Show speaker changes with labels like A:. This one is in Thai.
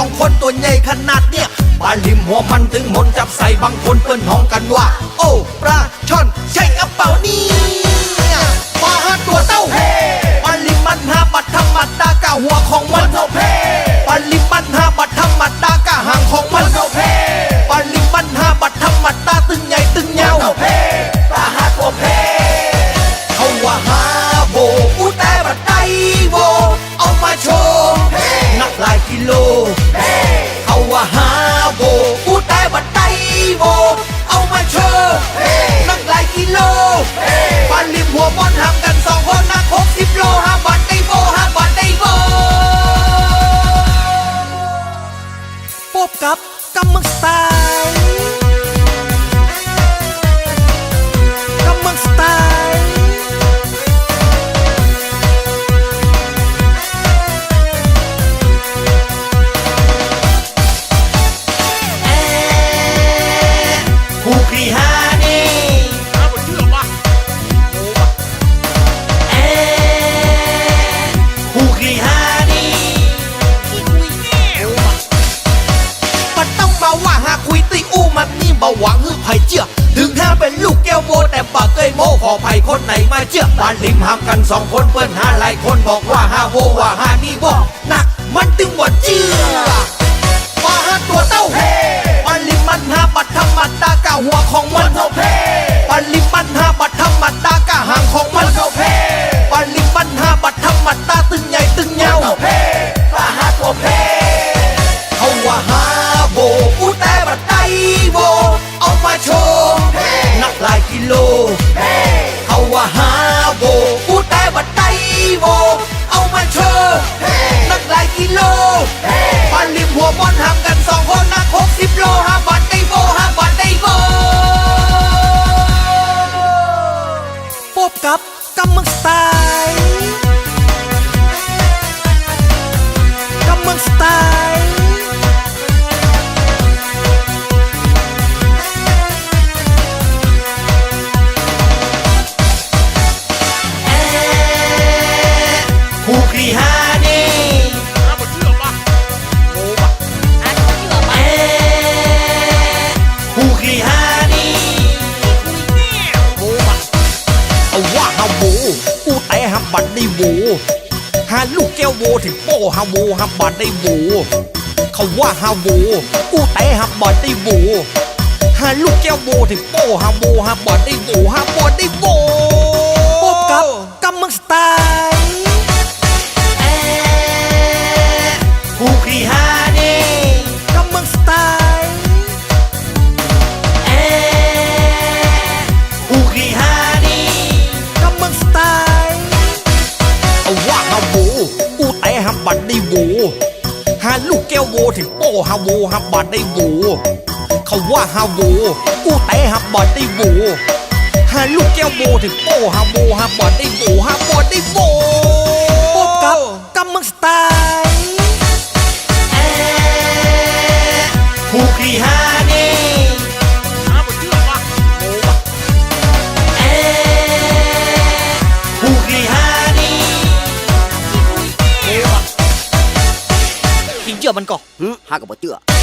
A: องคนตัวใหญ่ขนาดเนี่ยปลาลิมหัวมันถึงหมนจับใส่บางคนเปิ้นห้องกันว่า โอ้ปลาช่อนใช่กระเป๋านี่ปลาตัวเต้าปลาลิมมันหาบัดธรรมดากะหัวของมันเท่าเพปลาลิมมันหาบัดธรรมดากะหางของมันเท่าเพปลาลิมมันหาบัดธรรมดาตึงใหญ่ตึงยาวเท่าเพ พบกับกำมังสไตล์ ไผ่
B: เจื
A: อถึงห้าเป็นลูกแก้วโบแต่ปากเกยโมขอไผ่คนไหนมาเจือปานลิมห้ามกันสองคนเปิ้นหาหลายคนบอกว่าห้าโบว่าห้านี่บ่หนักมันตึงบ่เจือว่าห้าตัวเต้าปานลิมมันห้าบัดธรรมดากะหัวของมันเท่า បกับកម្មស្តាយកម្មស្តាយ บัดได้โวหาลูก
B: แก้
A: วโวถึงโป้ฮาโวฮับบัดได้โวเขาว่าฮาโวอูแต่ฮับบัดได้โวหาลูกแก้วโวถึงโป้ฮาโวฮับบัดได้โวฮับบัดได้โวพบกับกำมังสไตล์าลูกแก้วโวถึงโป้ฮาโวฮับบัดได้โวเขาว่าฮาโวอูแต่ฮับบัดได้โวหาลูกแก้วโวถึงโป้ฮาโวฮับบัดได้โวฮับบัดได้โวพบกับกำมังสไตล์เอ๊ะผู้กรีหานี่
B: น้า ที่คุยแง่โอ้ปะ
C: กินเจือมันก่อหึหากับบ่เจือ